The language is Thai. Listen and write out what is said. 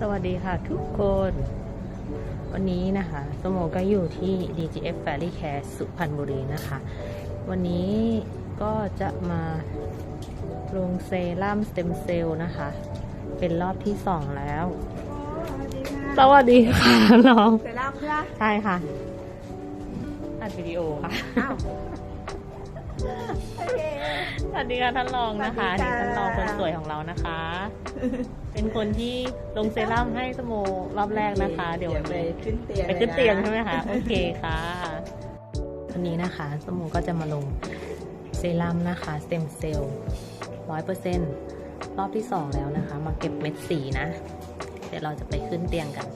สวัสดีค่ะทุกคน วันนี้นะคะสโมก็อยู่ที่ DGF Valley Care สุพรรณบุรีนะคะ วันนี้ก็จะมาลงเซรั่มสเต็มเซลล์นะคะ เป็นรอบที่สองแล้ว สวัสดีค่ะน้องเซรั่มใช่ไหมใช่ค่ะอัดวิดีโอค่ะอ้าวโอเค สวัสดีค่ะท่านรองนะคะสวันี่สดีค่ะ ท่านรองคนสวยของเรานะคะ เป็นคนที่ลงเซรั่มให้สโมรอบแรกนะคะ เดี๋ยววันไปนี้ขึ้นเตียงไปขึ้นเตียงลใช่ไหมคะ โอเคค่ะวันนี้นะคะสโมก็จะมาลงเซรั่มนะคะสเต็มเซลล์ร้อยเปอร์เซ็นต์รอบที่สองแล้วนะคะ มาเก็บเม็ดสีนะ เดี๋ยวเราจะไปขึ้นเตียงกัน